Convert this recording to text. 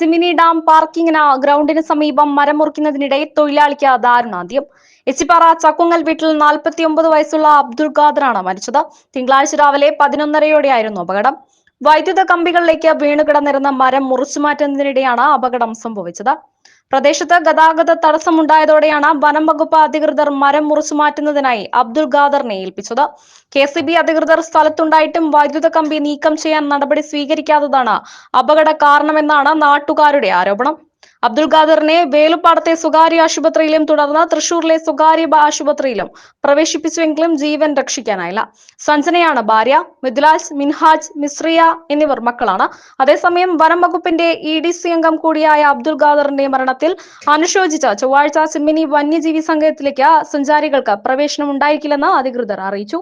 സിമിനി dam പാർക്കിങ്ങിന് ഗ്രൗണ്ടിന് സമീപം മരം മുറിക്കുന്നതിനിടെ തൊഴിലാളിക്ക് ദാരുണാന്ത്യം. എച്ചിപ്പാറ ചക്കുങ്ങൽ വീട്ടിൽ നാൽപ്പത്തിയൊമ്പത് വയസ്സുള്ള അബ്ദുൾ ഖാദറാണ് മരിച്ചത്. തിങ്കളാഴ്ച രാവിലെ പതിനൊന്നരയോടെയായിരുന്നു അപകടം. വൈദ്യുത കമ്പികളിലേക്ക് വീണു കിടന്നിരുന്ന മരം മുറിച്ചു മാറ്റുന്നതിനിടെയാണ് അപകടം സംഭവിച്ചത്. പ്രദേശത്ത് ഗതാഗത തടസ്സമുണ്ടായതോടെയാണ് വനം വകുപ്പ് അധികൃതർ മരം മുറിച്ചു മാറ്റുന്നതിനായി അബ്ദുൾ ഖാദറിനെ ഏൽപ്പിച്ചത്. കെ സി ബി അധികൃതർ സ്ഥലത്തുണ്ടായിട്ടും വൈദ്യുത കമ്പി നീക്കം ചെയ്യാൻ നടപടി സ്വീകരിക്കാത്തതാണ് അപകട കാരണമെന്നാണ് നാട്ടുകാരുടെ ആരോപണം. അബ്ദുൾ ഖാദറിനെ വേലുപ്പാടത്തെ സ്വകാര്യ ആശുപത്രിയിലും തുടർന്ന് തൃശൂരിലെ സ്വകാര്യ ആശുപത്രിയിലും പ്രവേശിപ്പിച്ചുവെങ്കിലും ജീവൻ രക്ഷിക്കാനായില്ല. സഞ്ജനയാണ് ഭാര്യ മിഥുലാജ് മിൻഹാജ് മിശ്രിയ എന്നിവർ മക്കളാണ്. അതേസമയം വനം വകുപ്പിന്റെ ഇ ഡി സി അംഗം കൂടിയായ അബ്ദുൾ ഖാദറിന്റെ മരണത്തിൽ അനുശോചിച്ച ചൊവ്വാഴ്ച സിമ്മിനി വന്യജീവി സങ്കേതത്തിലേക്ക് സഞ്ചാരികൾക്ക് പ്രവേശനം ഉണ്ടായിരിക്കില്ലെന്ന് അധികൃതർ അറിയിച്ചു.